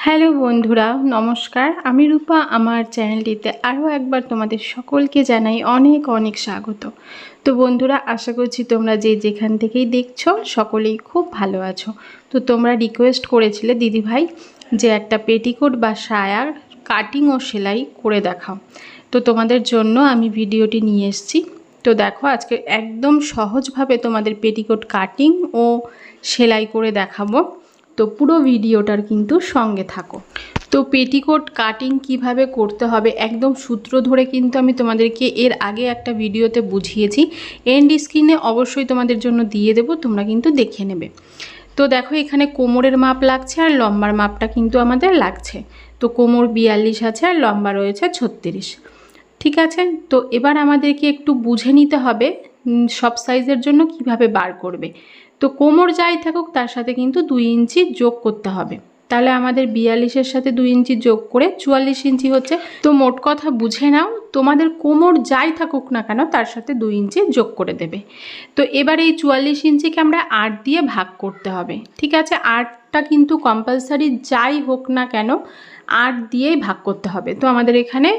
Hello বন্ধুরা, নমস্কার। আমি রূপা, আমার চ্যানেলটিতে আরও একবার তোমাদের সকলকে জানাই অনেক অনেক স্বাগত। তো বন্ধুরা, আশা করছি তোমরা যে যেখান থেকেই দেখছ, সকলেই খুব ভালো আছো। তো তোমরা রিকোয়েস্ট করেছিলে, দিদিভাই, যে একটা পেটিকোট বা সায়ার কাটিং ও সেলাই করে দেখাও। তো তোমাদের জন্য আমি ভিডিওটি নিয়ে এসেছি। তো দেখো, আজকে একদম সহজভাবে তোমাদের পেটিকোট কাটিং ও সেলাই করে দেখাবো। তো পুরো ভিডিওটার কিন্তু সঙ্গে থাকো। তো পেটিকোট কাটিং কীভাবে করতে হবে একদম সূত্র ধরে কিন্তু আমি তোমাদেরকে এর আগে একটা ভিডিওতে বুঝিয়েছি। এন্ড স্ক্রিনে অবশ্যই তোমাদের জন্য দিয়ে দেবো, তোমরা কিন্তু দেখে নেবে। তো দেখো এখানে কোমরের মাপ লাগছে আর লম্বার মাপটা কিন্তু আমাদের লাগছে। তো কোমর বিয়াল্লিশ আছে আর লম্বা রয়েছে ছত্রিশ। ঠিক আছে? তো এবার আমাদেরকে একটু বুঝে নিতে হবে সব সাইজের জন্য কীভাবে বার করবে। তো কোমর যাই থাকুক, তার সাথে কিন্তু দুই ইঞ্চি যোগ করতে হবে। তাহলে আমাদের বিয়াল্লিশের সাথে দুই ইঞ্চি যোগ করে চুয়াল্লিশ ইঞ্চি হচ্ছে। তো মোট কথা বুঝে নাও, তোমাদের কোমর যাই থাকুক না কেন, তার সাথে দুই ইঞ্চি যোগ করে দেবে। তো এবার এই চুয়াল্লিশ ইঞ্চিকে আমরা আট দিয়ে ভাগ করতে হবে। ঠিক আছে? আটটা কিন্তু কম্পালসারি যাই হোক না কেন, আট দিয়েই ভাগ করতে হবে। তো আমাদের এখানে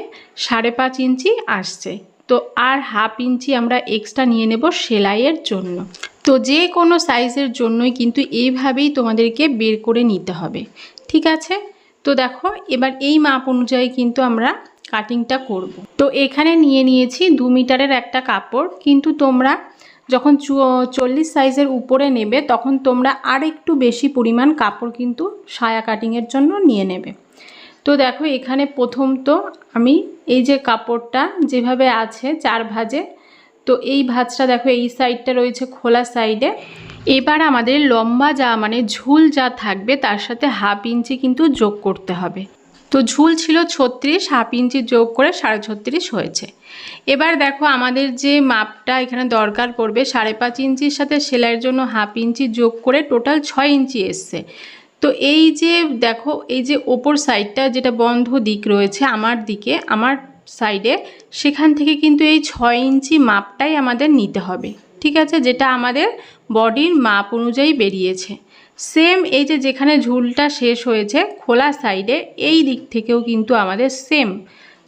সাড়ে পাঁচ ইঞ্চি আসছে। তো আর হাফ ইঞ্চি আমরা এক্সট্রা নিয়ে নেব সেলাইয়ের জন্য। তো যে কোনো সাইজের জন্যই কিন্তু এইভাবেই তোমাদেরকে বের করে নিতে হবে, ঠিক আছে তো দেখো, এবার এই মাপ অনুযায়ী কিন্তু আমরা কাটিংটা করব। তো এখানে নিয়ে নিয়েছি দু মিটারের একটা কাপড়, কিন্তু তোমরা যখন চু, চল্লিশ সাইজের উপরে নেবে, তখন তোমরা আর একটু বেশি পরিমাণ কাপড় কিন্তু সায়া কাটিংয়ের জন্য নিয়ে নেবে তো দেখো, এখানে প্রথম তো আমি এই যে কাপড়টা যেভাবে আছে চার ভাজে তো এই ভাঁজটা দেখো, এই সাইডটা রয়েছে খোলা সাইডে এবার আমাদের লম্বা যা মানে ঝুল যা থাকবে, তার সাথে হাফ ইঞ্চি কিন্তু যোগ করতে হবে। তো ঝুল ছিল ছত্রিশ হাফ ইঞ্চি যোগ করে সাড়ে ছত্রিশ হয়েছে। এবার দেখো, আমাদের যে মাপটা এখানে দরকার পড়বে, সাড়ে পাঁচ ইঞ্চির সাথে সেলাইয়ের জন্য হাফ ইঞ্চি যোগ করে টোটাল ছয় ইঞ্চি এসছে। তো এই যে দেখো, এই যে ওপর সাইডটা যেটা বন্ধ দিক রয়েছে, আমার দিকে, আমার সাইডে সেখান থেকে কিন্তু এই ছয় ইঞ্চি মাপটাই আমাদের নিতে হবে। ঠিক আছে? যেটা আমাদের বডির মাপ অনুযায়ী বেরিয়েছে। সেম এই যে যেখানে ঝুলটা শেষ হয়েছে, খোলা সাইডে এই দিক থেকেও কিন্তু আমাদের সেম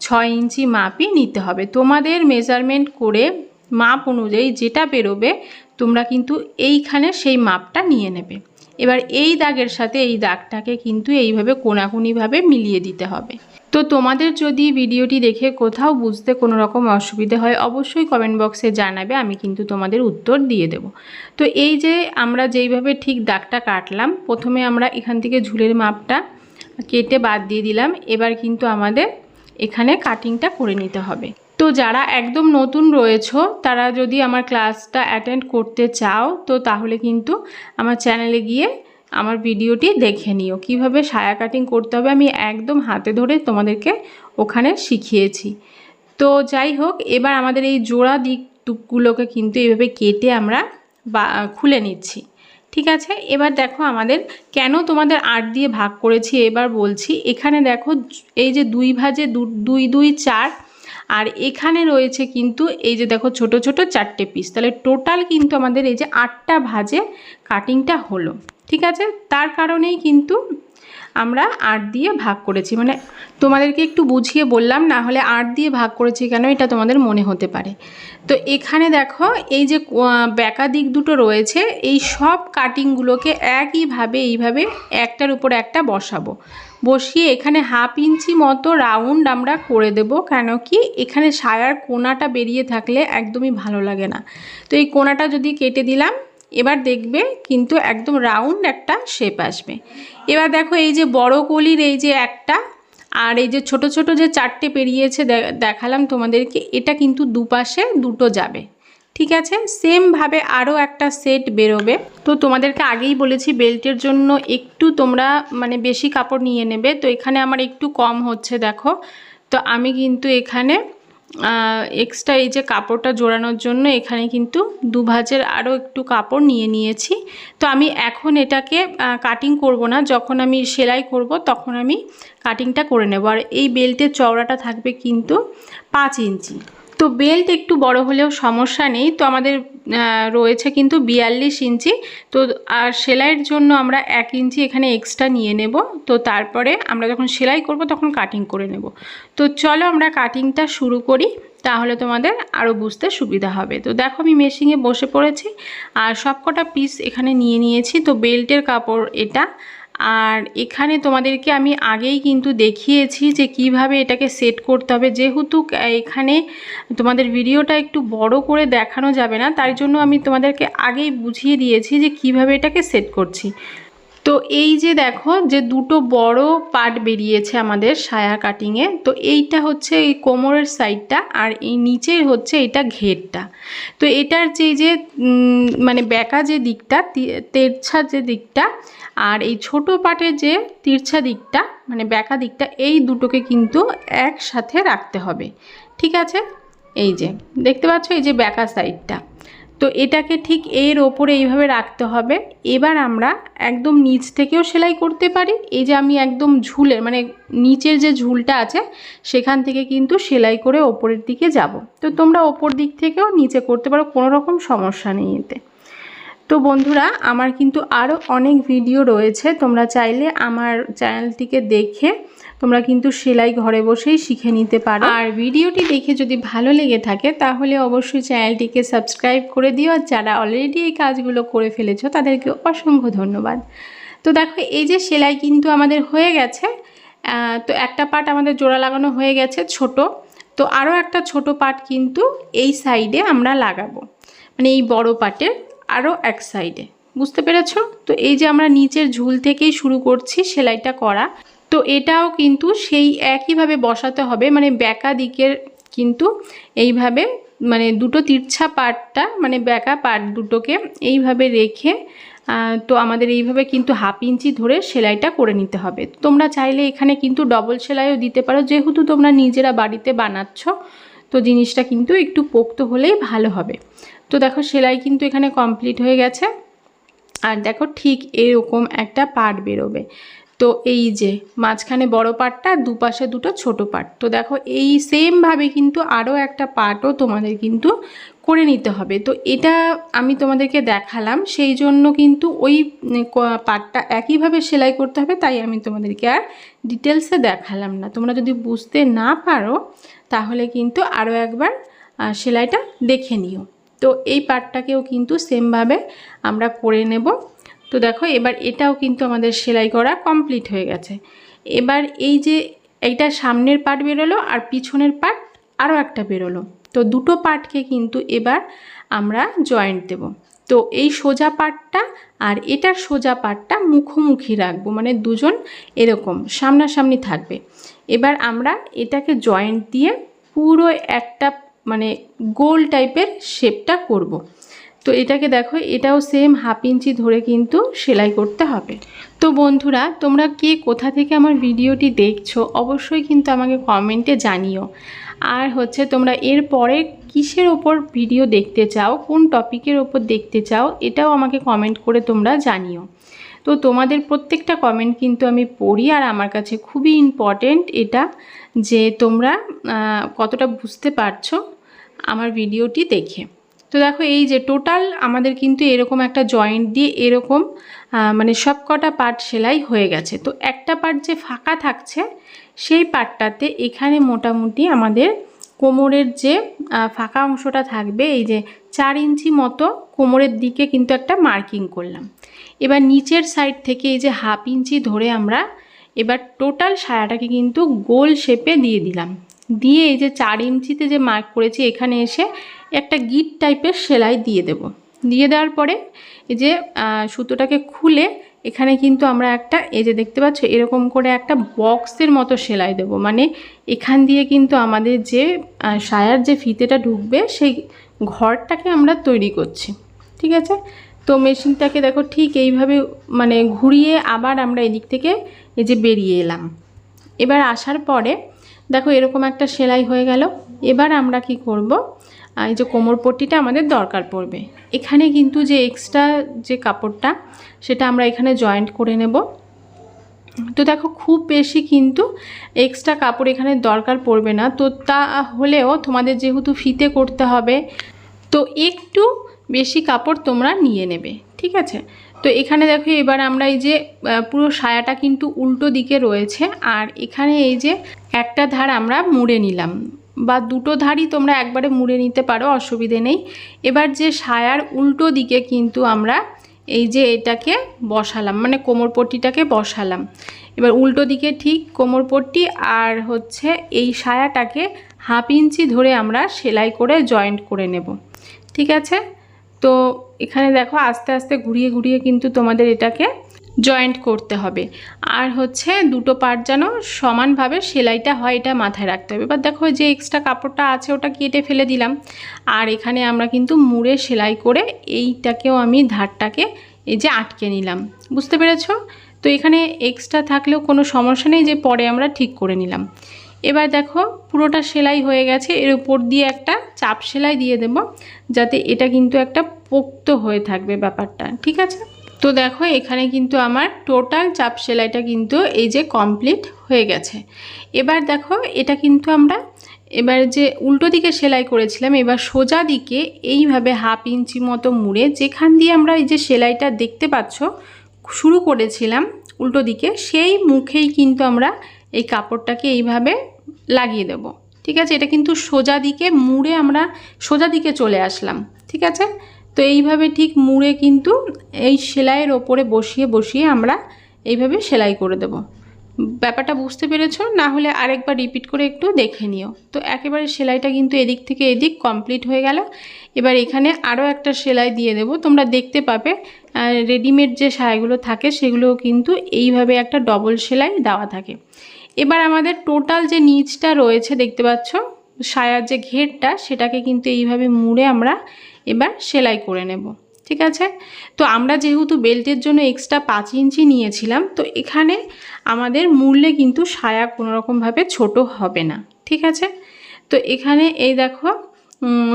ছয় ইঞ্চি মাপই নিতে হবে। তোমাদের মেজারমেন্ট করে, মাপ অনুযায়ী যেটা বেরোবে, তোমরা কিন্তু এইখানে সেই মাপটা নিয়ে নেবে। এবার এই দাগের সাথে এই দাগটাকে কিন্তু এইভাবে কোনাকুনিভাবে মিলিয়ে দিতে হবে। তো তোমাদের যদি ভিডিওটি দেখে কোথাও বুঝতে কোনো রকম অসুবিধে হয়, অবশ্যই কমেন্ট বক্সে জানাবে, আমি কিন্তু তোমাদের উত্তর দিয়ে দেব। তো এই যে আমরা যেইভাবে ঠিক দাগটা কাটলাম, প্রথমে আমরা এখান থেকে ঝুলের মাপটা কেটে বাদ দিয়ে দিলাম, এবার কিন্তু আমাদের এখানে কাটিংটা করে নিতে হবে। তো যারা একদম নতুন রয়েছো, তারা যদি আমার ক্লাসটা অ্যাটেন্ড করতে চাও, তো তাহলে কিন্তু আমার চ্যানেলে গিয়ে আমার ভিডিওটি দেখে নিও। কীভাবে সায়া কাটিং করতে হবে আমি একদম হাতে ধরে তোমাদেরকে ওখানে শিখিয়েছি। তো যাই হোক, এবার আমাদের এই জোড়া দিক টুকগুলোকে কিন্তু এইভাবে কেটে আমরা বা, খুলে নিচ্ছি। ঠিক আছে? এবার দেখো আমাদের কেন তোমাদের আট দিয়ে ভাগ করেছি, এবার বলছি। এখানে দেখো এই যে দুই ভাজে দুই দুই, চার, আর এখানে রয়েছে কিন্তু এই যে দেখো ছোট ছোট চারটে পিস তাহলে টোটাল কিন্তু আমাদের এই যে আটটা ভাজে কাটিংটা হলো। ঠিক আছে? তার কারণেই কিন্তু আমরা আট দিয়ে ভাগ করেছি। মানে তোমাদেরকে একটু বুঝিয়ে বললাম, না হলে আট দিয়ে ভাগ করেছি কেন? এটা তোমাদের মনে হতে পারে। তো এখানে দেখো, এই যে ব্যাকা দিক দুটো রয়েছে, এই সব কাটিংগুলোকে একইভাবে, এইভাবে একটার উপর একটা বসাবো। বসিয়ে এখানে হাফ ইঞ্চি মতো রাউন্ড আমরা করে দেব, কেন কি এখানে সায়ার কোনাটা বেরিয়ে থাকলে একদমই ভালো লাগে না। তো এই কোনাটা যদি কেটে দিলাম এবার দেখবে কিন্তু একদম রাউন্ড একটা শেপ আসবে। এবার দেখো এই যে বড় কলির এই যে একটা, আর এই যে ছোট ছোট যে চারটে পেরিয়েছে দেখালাম তোমাদেরকে, এটা কিন্তু দুপাশে দুটো যাবে। ঠিক আছে? সেমভাবে আরও একটা সেট বেরোবে। তো তোমাদেরকে আগেই বলেছি বেল্টের জন্য একটু তোমরা মানে বেশি কাপড় নিয়ে নেবে। তো এখানে আমার একটু কম হচ্ছে, দেখো। তো আমি কিন্তু এখানে এক্সট্রা এই যে কাপড়টা জোড়ানোর জন্য এখানে কিন্তু দু ভাজের আরও একটু কাপড় নিয়ে নিয়েছি। তো আমি এখন এটাকে কাটিং করব না। যখন আমি সেলাই করব তখন আমি কাটিংটা করে নেব। আর এই বেল্টের চওড়াটা থাকবে কিন্তু পাঁচ ইঞ্চি। তো বেল্ট একটু বড় হলেও সমস্যা নেই। তো আমাদের রয়েছে কিন্তু বিয়াল্লিশ ইঞ্চি। তো, আর সেলাইয়ের জন্য আমরা এক ইঞ্চি এখানে এক্সট্রা নিয়ে নেব। তো, তারপরে আমরা যখন সেলাই করব তখন কাটিং করে নেব। তো, চলো আমরা কাটিংটা শুরু করি, তাহলে তোমাদের আরও বুঝতে সুবিধা হবে। তো, দেখো আমি মেশিনে বসে পড়েছি, আর সবকটা পিস এখানে নিয়ে নিয়েছি। তো বেল্টের কাপড় এটা আর এখানে তোমাদেরকে আমি আগেই কিন্তু দেখিয়েছি যে কীভাবে এটাকে সেট করতে হবে। যেহেতু এখানে তোমাদের ভিডিওটা একটু বড় করে দেখানো যাবে না, তার জন্য আমি তোমাদেরকে আগেই বুঝিয়ে দিয়েছি যে কীভাবে এটাকে সেট করছি। তো এই যে দেখো যে দুটো বড় পার্ট বেরিয়েছে আমাদের সায়া কাটিংয়ে তো এইটা হচ্ছে এই কোমরের সাইডটা আর এই নিচের হচ্ছে এটা ঘেরটা। তো এটার যে যে মানে ব্যাকা যে দিকটা তেরছা যে দিকটা আর এই ছোট পাটের যে তিরছা দিকটা মানে ব্যাকা দিকটা, এই দুটোকে কিন্তু একসাথে রাখতে হবে। ঠিক আছে? এই যে, দেখতে পাচ্ছ? এই যে ব্যাকা সাইডটা তো এটাকে ঠিক এর ওপরে এইভাবে রাখতে হবে। এবার আমরা একদম নিচ থেকেও সেলাই করতে পারি। এই যে আমি একদম ঝুলের মানে নিচের যে ঝুলটা আছে, সেখান থেকে কিন্তু সেলাই করে ওপরের দিকে যাব। তো তোমরা ওপর দিক থেকেও নিচে করতে পারো, কোনো রকম সমস্যা নেই এতে। তো বন্ধুরা, আমার কিন্তু আরও অনেক ভিডিও রয়েছে। তোমরা চাইলে আমার চ্যানেলটিকে দেখে তোমরা কিন্তু সেলাই ঘরে বসেই শিখে নিতে পারো। আর ভিডিওটি দেখে যদি ভালো লেগে থাকে, তাহলে অবশ্যই চ্যানেলটিকে সাবস্ক্রাইব করে দিও। আর যারা অলরেডি এই কাজগুলো করে ফেলেছো, তাদেরকে অসংখ্য ধন্যবাদ। তো দেখো, এই যে সেলাই কিন্তু আমাদের হয়ে গেছে। তো একটা পার্ট আমাদের জোড়া লাগানো হয়ে গেছে ছোট। তো আরও একটা ছোট পার্ট কিন্তু এই সাইডে আমরা লাগাবো। মানে এই বড় পার্টের আরও এক সাইডে বুঝতে পেরেছ? তো এই যে আমরা নিচের ঝুল থেকেই শুরু করছি সেলাইটা করা, তো এটাও কিন্তু সেই একইভাবে বসাতে হবে মানে ব্যাকা দিকের কিন্তু এইভাবে মানে দুটো তিরছা পাটটা মানে ব্যাকা পার্ট দুটোকে এইভাবে রেখে তো আমাদের এইভাবে কিন্তু হাফ ইঞ্চি ধরে সেলাইটা করে নিতে হবে। তোমরা চাইলে এখানে কিন্তু ডবল সেলাইও দিতে পারো, যেহেতু তোমরা নিজেরা বাড়িতে বানাচ্ছ, তো জিনিসটা কিন্তু একটু পোক্ত হলেই ভালো হবে। তো দেখো সেলাই কিন্তু এখানে কমপ্লিট হয়ে গেছে। আর দেখো ঠিক এরকম একটা পার্ট বেরোবে। তো এই যে মাঝখানে বড় পার্টটা দুপাশে দুটো ছোট পাট। তো দেখো এই সেমভাবে কিন্তু আরও একটা পার্টও তোমাদের কিন্তু করে নিতে হবে। তো এটা আমি তোমাদেরকে দেখালাম, সেই জন্য কিন্তু ওই পাটটা একইভাবে সেলাই করতে হবে, তাই আমি তোমাদেরকে আর ডিটেলসে দেখালাম না। তোমরা যদি বুঝতে না পারো, তাহলে কিন্তু আরও একবার সেলাইটা দেখে নিও। তো এই পার্টটাকেও কিন্তু সেমভাবে আমরা করে নেব। তো দেখো, এবার এটাও কিন্তু আমাদের সেলাই করা কমপ্লিট হয়ে গেছে। এবার এই যে এইটা সামনের পার্ট বেরোলো আর পিছনের পার্ট আরও একটা বেরোলো। তো দুটো পার্টকে কিন্তু এবার আমরা জয়েন্ট দেব। তো এই সোজা পার্টটা আর এটার সোজা পার্টটা মুখোমুখি রাখব মানে দুজন এরকম সামনাসামনি থাকবে। এবার আমরা এটাকে জয়েন্ট দিয়ে পুরো একটা মানে গোল টাইপের শেপটা করব। তো এটাকে দেখো, এটাও সেম হাফ ইঞ্চি ধরে কিন্তু সেলাই করতে হবে। তো বন্ধুরা, তোমরা কে কোথা থেকে আমার ভিডিওটি দেখছ, অবশ্যই কিন্তু আমাকে কমেন্টে জানিও। আর হচ্ছে, তোমরা এর পরে কিসের ওপর ভিডিও দেখতে চাও, কোন টপিকের ওপর দেখতে চাও, এটাও আমাকে কমেন্ট করে তোমরা জানিও। তো তোমাদের প্রত্যেকটা কমেন্ট কিন্তু আমি পড়ি, আর আমার কাছে খুবই ইম্পর্টেন্ট এটা যে তোমরা কতটা বুঝতে পারছ। আমার ভিডিওটি দেখে। তো দেখো এই যে টোটাল আমাদের কিন্তু এরকম একটা জয়েন্ট দিয়ে এরকম মানে সব কটা পার্ট সেলাই হয়ে গেছে। তো একটা পার্ট যে ফাঁকা থাকছে, সেই পার্টটাতে এখানে মোটামুটি আমাদের কোমরের যে ফাঁকা অংশটা থাকবে, এই যে চার ইঞ্চি মতো কোমরের দিকে কিন্তু একটা মার্কিং করলাম। এবার নিচের সাইড থেকে এই যে হাফ ইঞ্চি ধরে আমরা এবার টোটাল সায়াটাকে কিন্তু গোল শেপে দিয়ে দিলাম। দিয়ে এই যে চার ইঞ্চিতে যে মার্ক করেছি এখানে এসে একটা গিট টাইপের সেলাই দিয়ে দেব। দিয়ে দেওয়ার পরে এই যে সুতোটাকে খুলে এখানে কিন্তু আমরা একটা, এই যে দেখতে পাচ্ছ এরকম করে একটা বক্সের মতো সেলাই দেব। মানে এখান দিয়ে কিন্তু আমাদের যে সায়ার যে ফিতেটা ঢুকবে সেই ঘরটাকে আমরা তৈরি করছি। ঠিক আছে? তো মেশিনটাকে দেখো ঠিক এইভাবে মানে ঘুরিয়ে আবার আমরা এদিক থেকে এই যে বেরিয়ে এলাম। এবার আসার পরে দেখো এরকম একটা সেলাই হয়ে গেল। এবার আমরা কি করব? এই যে কোমর পট্টিটা আমাদের দরকার পড়বে। এখানে কিন্তু যে এক্সট্রা যে কাপড়টা, সেটা আমরা এখানে জয়েন্ট করে নেব। তো দেখো খুব বেশি কিন্তু এক্সট্রা কাপড় এখানে দরকার পড়বে না। তো তা হলেও তোমাদের যেহেতু ফিতে করতে হবে, তো একটু বেশি কাপড় তোমরা নিয়ে নেবে, ঠিক আছে? তো এখানে দেখো এবার আমরা এই যে পুরো সায়াটা কিন্তু উল্টো দিকে রয়েছে। আর এখানে এই যে একটা ধার আমরা মুড়ে নিলাম বা দুটো ধারই তোমরা একবারে মুড়ে নিতে পারো, অসুবিধে নেই। এবার যে সায়ার উল্টো দিকে কিন্তু আমরা এই যে এটাকে বসালাম মানে কোমরপট্টিটাকে বসালাম। এবার উল্টো দিকে ঠিক কোমরপট্টি আর হচ্ছে এই সায়াটাকে হাফ ইঞ্চি ধরে আমরা সেলাই করে জয়েন্ট করে নেব। ঠিক আছে? তো এখানে দেখো আস্তে আস্তে ঘুরিয়ে ঘুরিয়ে কিন্তু তোমাদের এটাকে জয়েন্ট করতে হবে। আর হচ্ছে দুটো পার্ট যেন সমানভাবে সেলাইটা হয়, এটা মাথায় রাখতে হবে। এবার দেখো যে এক্সট্রা কাপড়টা আছে, ওটা কেটে ফেলে দিলাম। আর এখানে আমরা কিন্তু মুড়ে সেলাই করে এইটাকেও আমি ধারটাকে এই যে আটকে নিলাম। বুঝতে পেরেছ? তো এখানে এক্সট্রা থাকলেও কোনো সমস্যা নেই যে পরে আমরা ঠিক করে নিলাম। এবার দেখো পুরোটা সেলাই হয়ে গেছে। এর উপর দিয়ে একটা চাপ সেলাই দিয়ে দেব, যাতে এটা কিন্তু একটা পোক্ত হয়ে থাকবে ব্যাপারটা। ঠিক আছে? তো দেখো, এখানে কিন্তু আমার টোটাল চাপ সেলাইটা কিন্তু এই যে কমপ্লিট হয়ে গেছে। এবার দেখো, এটা কিন্তু আমরা এবার যে উল্টো দিকে সেলাই করেছিলাম, এবার সোজা দিকে এইভাবে হাফ ইঞ্চি মতো মুড়ে যেখান দিয়ে আমরা এই যে সেলাইটা দেখতে পাচ্ছ, শুরু করেছিলাম উল্টো দিকে, সেই মুখেই কিন্তু আমরা এই কাপড়টাকে এইভাবে লাগিয়ে দেব। ঠিক আছে? এটা কিন্তু সোজা দিকে মুড়ে আমরা সোজা দিকে চলে আসলাম। ঠিক আছে? তো এইভাবে ঠিক মুড়ে কিন্তু এই সেলাইয়ের ওপরে বসিয়ে বসিয়ে আমরা এইভাবে সেলাই করে দেব। ব্যাপারটা বুঝতে পেরেছ? না হলে আরেকবার রিপিট করে একটু দেখে নিও। তো একেবারে সেলাইটা কিন্তু এদিক থেকে এদিক কমপ্লিট হয়ে গেল। এবার এখানে আরও একটা সেলাই দিয়ে দেব। তোমরা দেখতে পাবে রেডিমেড যে শাড়িগুলো থাকে সেগুলোও কিন্তু এইভাবে একটা ডবল সেলাই দেওয়া থাকে। এবার আমাদের টোটাল যে নিচটা রয়েছে, দেখতে পাচ্ছ? সায়ার যে ঘেরটা, সেটাকে কিন্তু এইভাবে মুড়ে আমরা এবার সেলাই করে নেব। ঠিক আছে? তো আমরা যেহেতু বেল্টের জন্য এক্সট্রা পাঁচ ইঞ্চি নিয়েছিলাম, তো এখানে আমাদের মূল্যে কিন্তু সায়া কোনোরকমভাবে ছোট হবে না। ঠিক আছে? তো এখানে এই দেখো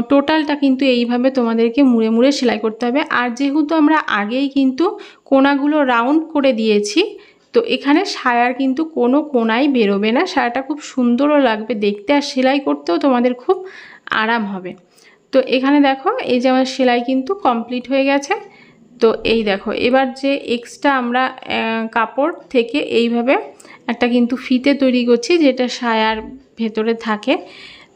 টোটালটা কিন্তু এইভাবে তোমাদেরকে মুড়ে মুড়ে সেলাই করতে হবে। আর যেহেতু আমরা আগেই কিন্তু কোনাগুলো রাউন্ড করে দিয়েছি তো এখানে সায়ার কিন্তু কোনো কোনাই বেরোবে না। সায়াটা খুব সুন্দরও লাগবে দেখতে আর সেলাই করতেও তোমাদের খুব আরাম হবে। তো এখানে দেখো, এই যে আমার সেলাই কিন্তু কমপ্লিট হয়ে গেছে। তো এই দেখো, এবার যে এক্সট্রা আমরা কাপড় থেকে এইভাবে একটা কিন্তু ফিতে তৈরি করছি যেটা সায়ার ভেতরে থাকে।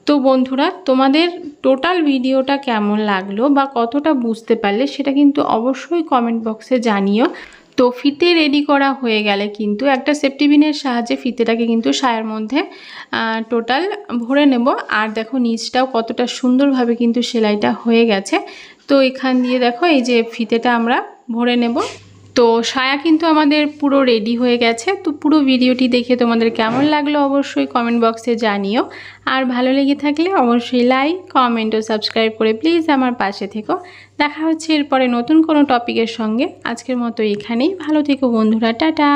তো বন্ধুরা, তোমাদের টোটাল ভিডিওটা কেমন লাগল বা কতটা বুঝতে পারলে সেটা কিন্তু অবশ্যই কমেন্ট বক্সে জানিও। তো ফিতে রেডি করা হয়ে গেলে কিন্তু একটা সেফটিবিনের সাহায্যে ফিতেটাকে কিন্তু সায়ের মধ্যে টোটাল ভরে নেব। আর দেখো নিচটাও কতটা সুন্দরভাবে কিন্তু সেলাইটা হয়ে গেছে। তো এখান দিয়ে দেখো এই যে ফিতেটা আমরা ভরে নেব। তো সায়া কিন্তু আমাদের পুরো রেডি হয়ে গেছে। তো পুরো ভিডিওটি দেখে তোমাদের কেমন লাগল অবশ্যই কমেন্ট বক্সে জানিও। আর ভালো লেগে থাকলে অবশ্যই লাইক কমেন্ট ও সাবস্ক্রাইব করে প্লিজ আমার পাশে থেকো। দেখা হচ্ছে এরপরে নতুন কোনো টপিকের সঙ্গে। আজকের মতো এখানেই। ভালো থেকো বন্ধুরা। টাটা!